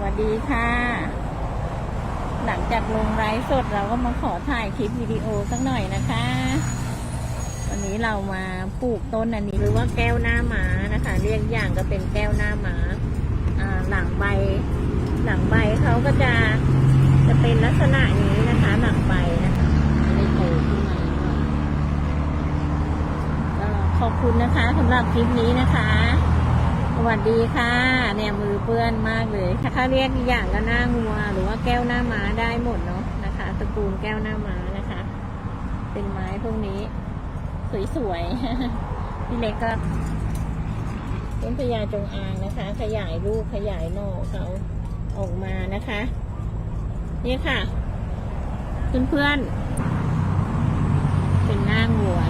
วัสดีค่ะ หลังจากลงไลฟ์สดเราก็มาขอถ่ายคลิปวิดีโอสักหน่อยนะคะ วันนี้เรามาปลูกต้นอันนี้หรือว่าแก้วหน้าม้านะคะ เรียกอย่างก็เป็นแก้วหน้าม้าหลังใบ หลังใบเขาก็จะจะเป็นลักษณะนี้นะคะ หลังใบนะคะไม่โตขึ้นมาขอบคุณนะคะสำหรับคลิปนี้นะคะ วัสดีค่ะเนี่ยมือเปื้อนมากเลยถ้าเรียกอีกอย่างก็หน้างัว หรือว่าแก้วหน้าม้าได้หมดเนาะนะคะ ตระกูลแก้วหน้าม้านะคะ เป็นไม้พวกนี้ สวยๆพี่เล็กก็ต้นพญาจงอางนะคะ ขยายลูกขยายหน่อเขาออกมานะคะ นี่ค่ะเพื่อนๆเป็นหน้างัว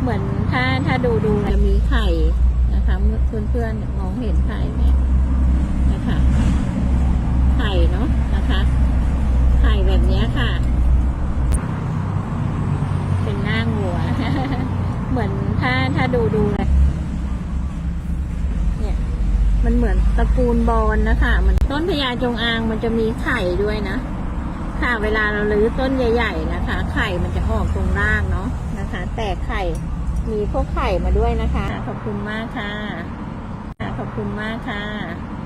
เหมือนถ้าถ้าดูดูจะมีไข่ นะคะเพื่อนเพื่อนๆมองเห็นไข่ไหมนะคะไข่เนาะนะคะไข่แบบนี้ค่ะ เป็นหน้างัว เหมือนถ้าถ้าดูดูเลยเนี่ย มันเหมือนตระกูลบอลนะคะมันต้นพญาจงอางมันจะมีไข่ด้วยนะค่ะเวลาเราลื้อต้นใหญ่ ๆ นะคะ ไข่มันจะออกตรงล่างเนาะนะคะ แต่ไข่ มีพวกไข่มาด้วยนะคะ ขอบคุณมากค่ะ ขอบคุณมากค่ะ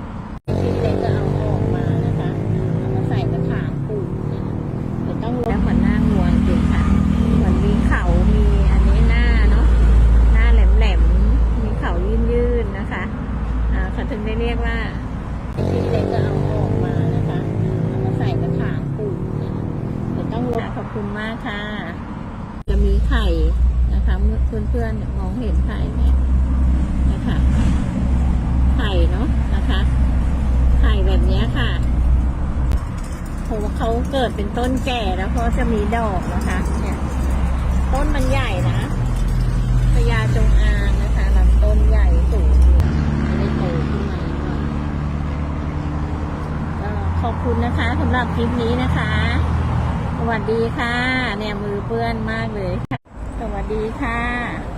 เห็นไข่ไหมนะคะไข่เนาะนะคะไข่แบบนี้ค่ะเพราะว่าเขาเกิดเป็นต้นแก่แล้วเพราะจะมีดอกนะคะ เนี่ย ต้นมันใหญ่นะพญาจงอางนะคะลำต้นใหญ่สูงไม่ได้โตขึ้นมาก็ขอบคุณนะคะสำหรับคลิปนี้นะคะ สวัสดีค่ะ เนี่ยมือเปื้อนมากเลยค่ะสวัสดีค่ะ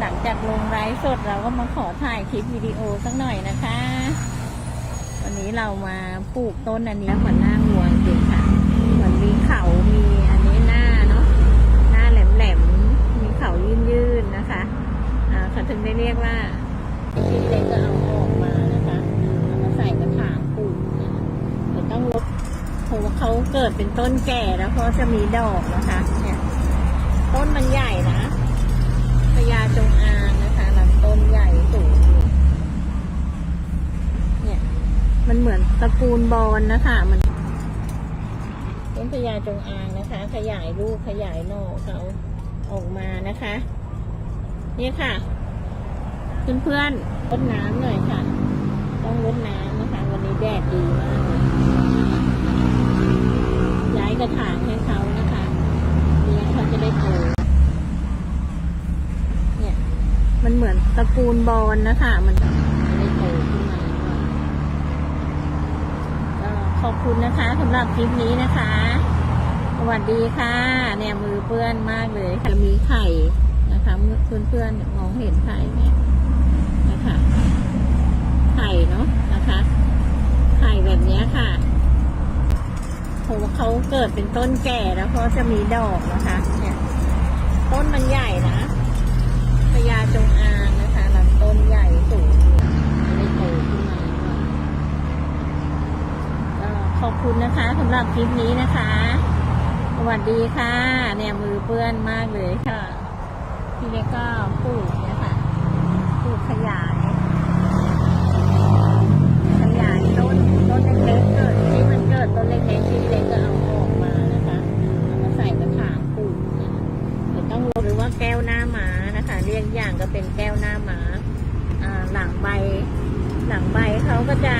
หลังจากลงไลฟ์สดเราก็มาขอถ่ายคลิปวิดีโอสักหน่อยนะคะ วันนี้เรามาปลูกต้นอันนี้เหมือนหน้างัวจริงค่ะ เหมือนมีเขามีอันนี้หน้าเนาะหน้าแหลมๆมีเขายื่นๆนะคะอ่าเขาถึงได้เรียกว่าชิ้นเล็กก็เอาออกมานะคะเอามาใส่กระถางปลูกเนี่ยเดี๋ยวต้องลดเพราะว่าเขาเกิดเป็นต้นแก่แล้วเพราจะมีดอกนะคะ เหมือนตระกูลบอลนะคะมันต้นพญาจงอางนะคะ ขยายลูกขยายหน่อเขาออกมานะคะ นี่ค่ะเพื่อนๆรดน้ำหน่อยค่ะ ต้องรดน้ำนะคะ วันนี้แดดดีมากเลยย้ายกระถางให้เขานะคะเนี่ยเขาจะได้โตเนี่ย มันเหมือนตระกูลบอลนะคะมันจะได้โตขึ้นมาก็ข อบคุณนะคะสำหรับคลิปนี้นะคะ สวัสดีค่ะ เนี่ยมือเปื้อนมากเลยมีไข่นะคะเพื่อนเพื่อนมองเห็นไข่ไหมนะคะ ไข่เนาะนะคะ ไข่แบบนี้ค่ะเพราะว่าเขาเกิดเป็นต้นแก่แล้วเพราจะมีดอกนะคะ เนี่ย ต้นมันใหญ่นะพญาจงอางนะคะลำต้นใหญ่สูงไม่ได้โตขึ้นมาก็ ขอบคุณนะคะสำหรับคลิปนี้นะคะ สวัสดีค่ะ เนี่ยมือเปื้อนมากเลยค่ะ พี่เล็กก็ปลูกเนี่ยค่ะปลูกขยายขยายต้นต้นเล็กๆเกิดที่มันเกิดต้นเล็กๆที่เล็กก็เอาออกมานะคะเอามาใส่กระถางปลูกเนี่ยเดี๋ยวต้องลดหรือว่าแก้วหน้าม้านะคะ เรียกอย่างก็เป็นแก้วหน้าม้าอ่าหลังใบ หลังใบเขาก็จะ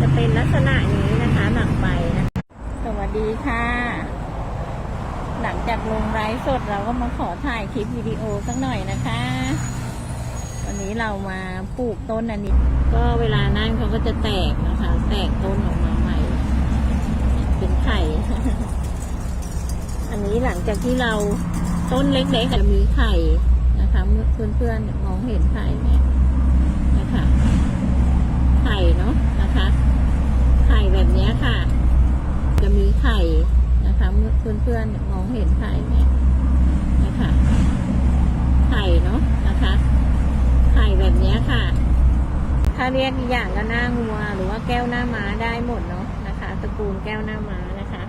จะเป็นลักษณะนี้นะคะ หลังใบนะคะสวัสดีค่ะ หลังจากลงไลฟ์สดเราก็มาขอถ่ายคลิปวิดีโอสักหน่อยนะคะ วันนี้เรามาปลูกต้นอันนี้ ก็เวลานั่นเขาก็จะแตกนะคะ แตกต้นออกมาใหม่ เป็นไข่ อันนี้หลังจากที่เราต้นเล็กๆจะมีไข่นะคะเพื่อนๆมองเห็นไข่ไหมนะคะ ไข่เนาะนะคะ แบบนี้ค่ะ จะมีไข่นะคะเพื่อนเพื่อนๆมองเห็นไข่ไหมนะคะไข่เนาะนะคะ ไข่แบบนี้ค่ะ ถ้าเรียกอีกอย่างก็หน้างัว หรือว่าแก้วหน้าม้าได้หมดเนาะนะคะ ตระกูลแก้วหน้าม้านะคะ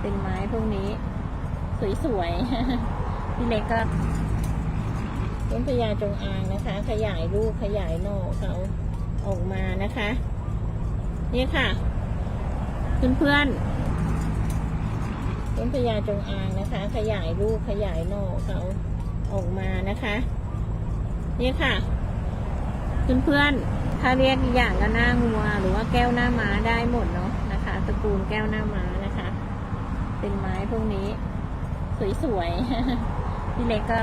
เป็นไม้พวกนี้ สวยๆพี่เล็กก็ต้นพญาจงอางนะคะ ขยายลูกขยายหน่อเขาออกมานะคะ นี่ค่ะ เพื่อนๆต้นพญาจงอางนะคะ ขยายลูกขยายหน่อเขาออกมานะคะ นี่ค่ะเพื่อนๆถ้าเรียกอย่างก็หน้างัว หรือว่าแก้วหน้าม้าได้หมดเนาะนะคะ ตระกูลแก้วหน้าม้านะคะ เป็นไม้พวกนี้ สวยๆพี่เล็กก็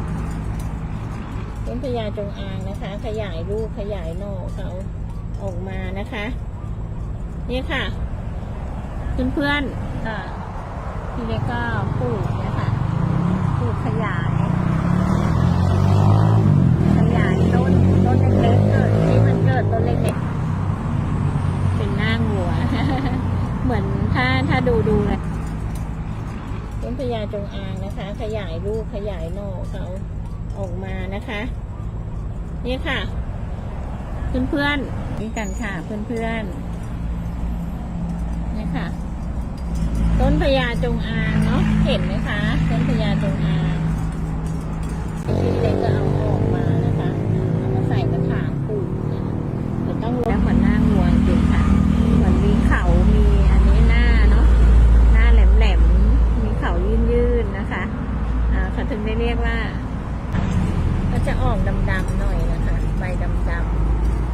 ต้นพญาจงอางนะคะ ขยายลูกขยายหน่อเขาออกมานะคะ นี่ค่ะ เพื่อนๆก็พี่เล็กก็ปลูกนะคะปลูกขยาย ขยายต้นต้นเล็กๆเกิดที่มันเกิดต้นเล็กๆเป็นหน้างัว เหมือนถ้าถ้าดูดูเลยต้นพญาจงอางนะคะ ขยายลูกขยายหน่อเขาออกมานะคะ นี่ค่ะเพื่อนๆนี่กันค่ะเพื่อนๆนี่ค่ะ ต้นพญาจงอางเนาะเห็นไหมคะ ต้นพญาจงอางที่เล็กก็เอานะคะ เอามาใส่กระถางปลูกเนี่ยเดี๋ยวต้องลงหัวหน้างัวจริงๆค่ะ เหมือนมีเขา มีอันนี้หน้าเนาะ หน้าแหลมๆ มีเขายื่นๆนะคะ อ่าเขาถึงได้เรียกว่า ก็จะออกดำๆหน่อยนะคะ ใบดำ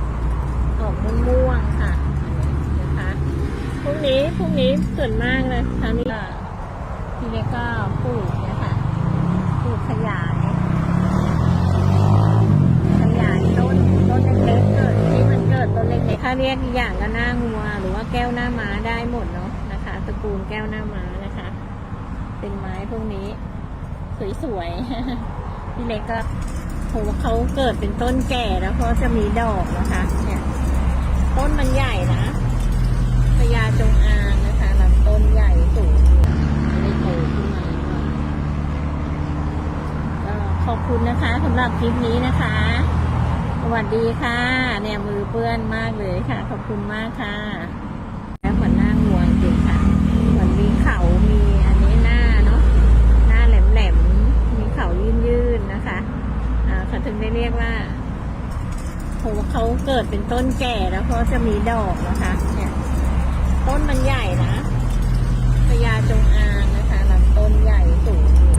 ๆ ออกม่วงๆค่ะอันนี้นะคะ พวกนี้ส่วนมากเลยคราวนี้ก็พี่เล็กก็ปลูกนะคะปลูกขยายขยายต้นต้นเล็กๆเกิดที่มันเกิดต้นเล็กๆถ้าเรียกอีกอย่างก็หน้างัวหรือว่าแก้วหน้าม้าได้หมดเนาะนะคะตระกูลแก้วหน้าม้านะคะ เป็นไม้พวกนี้ สวยๆพี่เล็กก็โหเขาเกิดเป็นต้นแก่แล้วก็จะมีดอกนะคะ เนี่ย ต้นมันใหญ่นะพญาจงอาง ใหญ่สูงไม่ได้โตขึ้นมาหน่อยก็ขอบคุณนะคะสำหรับคลิปนี้นะคะ สวัสดีค่ะ เนี่ยมือเปื้อนมากเลยค่ะ ขอบคุณมากค่ะ แล้วเหมือนหน้างัวจริงค่ะ เหมือนมีเขามีอันนี้หน้าเนาะหน้าแหลมๆ มีเขายื่นๆนะคะอ่าเขาถึงได้เรียกว่าโหเขาเกิดเป็นต้นแก่แล้วก็จะมีดอกนะคะ เนี่ย ต้นมันใหญ่นะ พญาจงอางนะคะลำต้นใหญ่สูงอยู่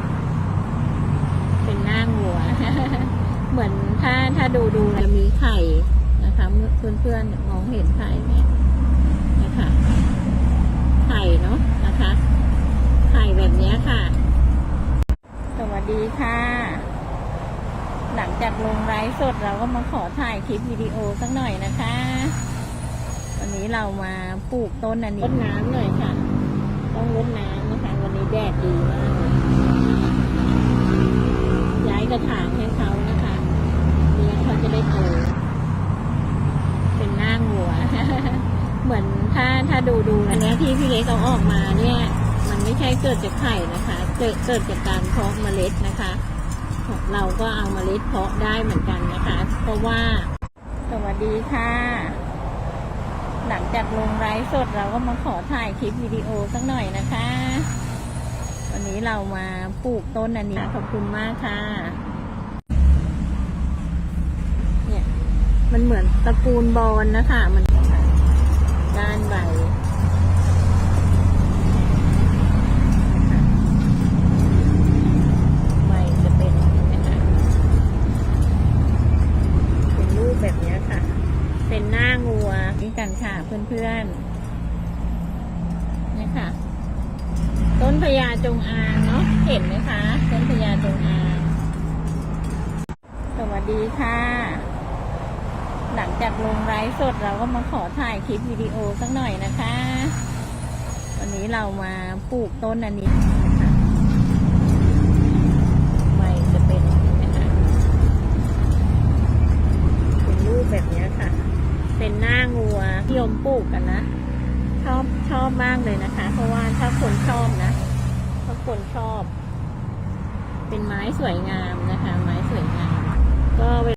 เป็นหน้างัว เหมือนถ้าถ้าดูดูจะมีไข่นะคะเพื่อนเพื่อนๆมองเห็นไข่ไหมนะคะไข่เนาะนะคะ ไข่แบบนี้ค่ะ สวัสดีค่ะ หลังจากลงไลฟ์สดเราก็มาขอถ่ายคลิปวิดีโอสักหน่อยนะคะวันนี้เรามาปลูกต้นอันนี้รดน้ำหน่อยค่ะ ต้องรดน้ำนะคะ วันนี้แดดดีมากย้ายกระถางให้เขานะคะเลี้ยงเขาจะได้โตเป็นหน้างัว เหมือนถ้าถ้าดูดูอันนี้ที่พี่เล็กเอาออกมาเนี่ย มันไม่ใช่เกิดจากไข่นะคะ เกิดเกิดจากการเพาะเมล็ดนะคะเราก็เอาเมล็ดเพาะได้เหมือนกันนะคะ เพราะว่า สวัสดีค่ะ หลังจากลงไลฟ์สดเราก็มาขอถ่ายคลิปวิดีโอสักหน่อยนะคะ วันนี้เรามาปลูกต้นอันนี้ขอบคุณมากค่ะเนี่ยมันเหมือนตระกูลบอลนะคะ มันด้านใบใบ เพื่อนๆนี่ค่ะ ต้นพญาจงอางเนาะเห็นไหมคะ ต้นพญาจงอาง สวัสดีค่ะ หลังจากลงไลฟ์สดเราก็มาขอถ่ายคลิปวิดีโอสักหน่อยนะคะ วันนี้เรามาปลูกต้นอันนี้ มปลูกกันนะชอบชอบอบมากเลยนะคะ เพราะว่าถ้าคนชอบนะถ้าคนชอบ เป็นไม้สวยงามนะคะ ไม้สวยงาม ก็